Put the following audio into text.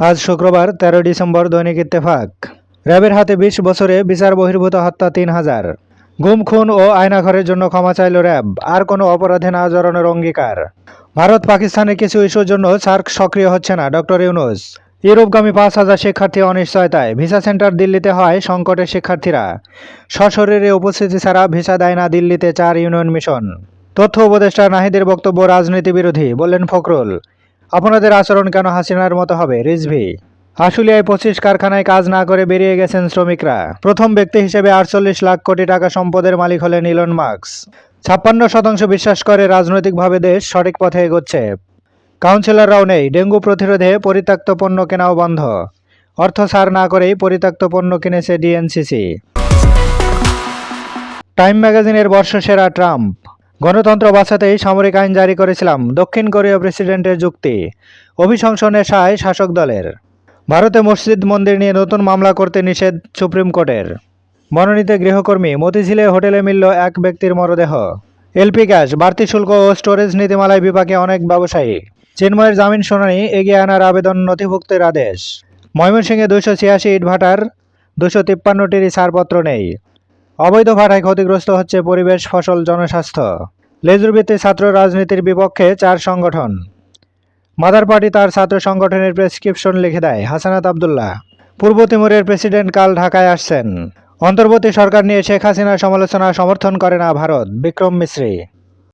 আজ শুক্রবার তেরো ডিসেম্বর, দৈনিক ইত্তেফাক। র্যাবের হাতে বিশ বছরে বিচার বহির্ভূত হত্যা তিন হাজার। গুম, খুন ও আয়নাঘরের জন্য ক্ষমা চাইল র্যাব, আর কোনো অপরাধে না জড়ানোর অঙ্গীকার। ভারত পাকিস্তানের কিছু ইস্যুর জন্য সার্ক সক্রিয় হচ্ছে না, ডক্টর ইউনুস। ইউরোপগামী পাঁচ হাজার শিক্ষার্থী অনিশ্চয়তায়, ভিসা সেন্টার দিল্লিতে হয় সংকটের শিক্ষার্থীরা। সশরীরে উপস্থিতি ছাড়া ভিসা দেয় না দিল্লিতে চার ইউনিয়ন মিশন। তথ্য উপদেষ্টা নাহিদের বক্তব্য রাজনীতি বিরোধী, বললেন ফখরুল। আপনাদের আচরণ কেন হাসিনার মতো হবে, রিজভি? আশুলিয়ায় পঁচিশ কারখানায় কাজ না করে বেরিয়ে গেছেন শ্রমিকরা। প্রথম ব্যক্তি হিসেবে আটচল্লিশ লাখ কোটি টাকা সম্পদের মালিক হলেন ইলন মার্কস। ছাপ্পান্ন শতাংশ বিশ্বাস করে রাজনৈতিকভাবে দেশ সঠিক পথে এগোচ্ছে। কাউন্সিলররাও নেই, ডেঙ্গু প্রতিরোধে পরিত্যক্ত পণ্য কেনাও বন্ধ। অর্থ সার না করেই পরিত্যক্ত পণ্য কিনেছে ডিএনসিসি। টাইম ম্যাগাজিনের বর্ষসেরা ট্রাম্প। গণতন্ত্র বাঁচাতেই সামরিক আইন জারি করেছিলাম দক্ষিণ কোরীয় প্রেসিডেন্টের যুক্তি। অভিশংসনে সায় শাসক দলের। ভারতে মসজিদ মন্দির নিয়ে নতুন মামলা করতে নিষেধ সুপ্রিম কোর্টের। মনোনীত গৃহকর্মী মতিঝিলে হোটেলে মিলল এক ব্যক্তির মরদেহ। এলপি গ্যাস, বাড়তি শুল্ক ও স্টোরেজ নীতিমালায় বিপাকে অনেক ব্যবসায়ী। চিন্ময়ের জামিন শুনানি, এগিয়ে আনার আবেদন নথিভুক্তের আদেশ। ময়মনসিংহে দুশো ছিয়াশি ইটভাটার, দুশো তিপ্পান্নটিরই ছাড়পত্র নেই। অবৈধ ভাড়ায় ক্ষতিগ্রস্ত হচ্ছে পরিবেশ, ফসল, জনস্বাস্থ্য। লেজুরবৃত্তি ছাত্র রাজনীতির বিপক্ষে চার সংগঠন। মাদার পার্টি তার ছাত্র সংগঠনের প্রেসক্রিপশন লিখে দেয়, হাসানাত আবদুল্লাহ। পূর্ব তিমুরের প্রেসিডেন্ট কাল ঢাকায় আসছেন। অন্তর্বর্তী সরকার নিয়ে শেখ হাসিনার সমালোচনা সমর্থন করে না ভারত, বিক্রম মিশ্রি